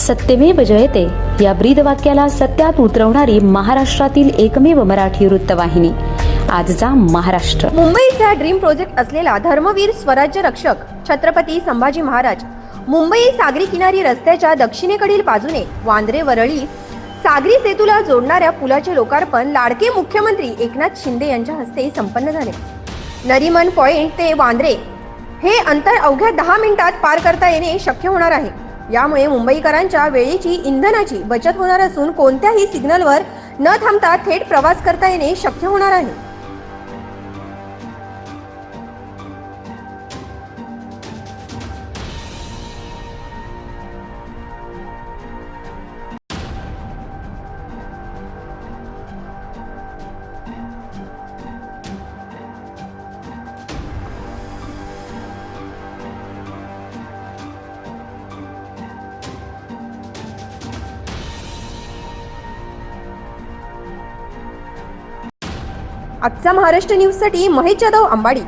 सत्यमेव जयते. या ब्रीद वाक्याला सत्यात उतरवणारी महाराष्ट्रातील एकमेव मराठी वृत्तवाहिनी. आजचा महाराष्ट्र. मुंबईचा ड्रीम प्रोजेक्ट असलेला धर्मवीर स्वराज्य रक्षक छत्रपती संभाजी महाराज. मुंबई सागरी किनारी रस्त्याच्या दक्षिणेकडील बाजूने वांद्रे वरळी सागरी सेतूला जोडणाऱ्या पुलाचे लोकार्पण लाडके मुख्यमंत्री एकनाथ शिंदे यांच्या हस्ते संपन्न झाले. नरीमन पॉइंट ते वांद्रे. हे अंतर अवघ्या दहा मिनिटात पार करता येणे शक्य होणार आहे. यामुळे मुंबईकरांच्या वेळेची इंधनाची बचत होणार असून कोणत्याही सिग्नलवर न थांबता थेट प्रवास करता येणे शक्य होणार आहे. आजचा महाराष्ट्र न्यूजसाठी महेश जाधव अंबाडी.